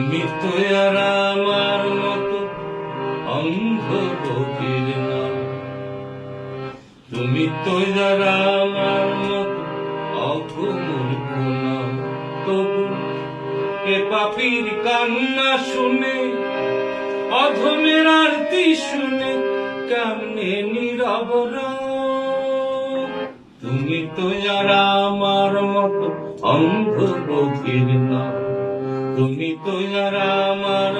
তুমি তো আর আমার মতো অন্ধ কবির না তুমি তো আর আমার মতো না তবু এ পাপির কান্না শুনে, অধমের আরতি শুনে কেমনে নীরব তুমি তো আর আমার মতো অন্ধ কবির না তুমি তো আমার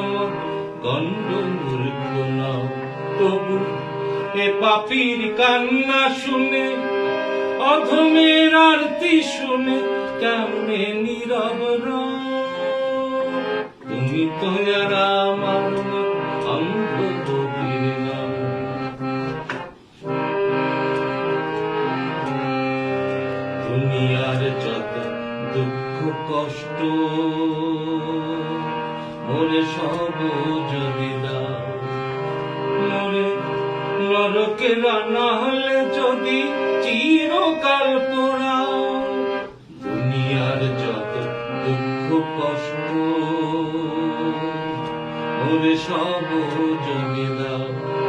গণ্ড মূর্খ নাও, তবু এ পাপির কান্না শুনে, অধমের আরতি শুনে কেমনে নীরব? তুমি তো আমার কষ্ট। মোরে সব যদি দাও হলে যদি চিরকাল পোড়াও দুনিয়ার যত দুঃখ, কষ্ট মোরে সব যদি দাও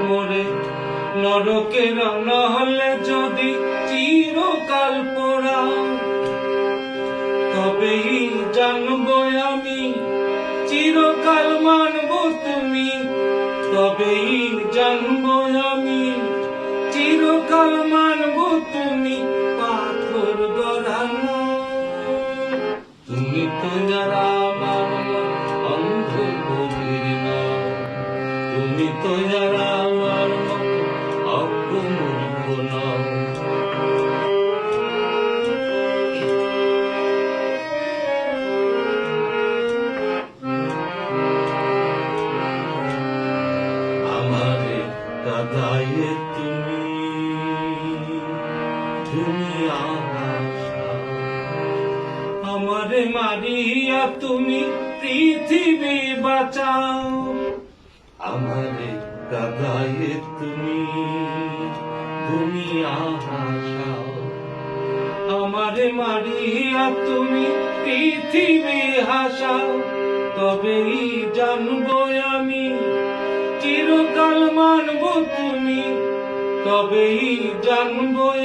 মোরে নরকে রান্না জানব আমি। চিরকাল মানব তুমি, তবেই আমি। চিরকাল মানব তুমি, পাথর গড়ানো। তুমি তো যারা অন্ধ তুমি তো আমারে মারিয়া তুমি পৃথিবী বাঁচাও। আমারে কাদায়ে তুমি তুমি আমারে মারিয়া তুমি পৃথিবী হাসাও। তবেই জানব আমি, চিরকাল মানব তুমি। তবেই জানব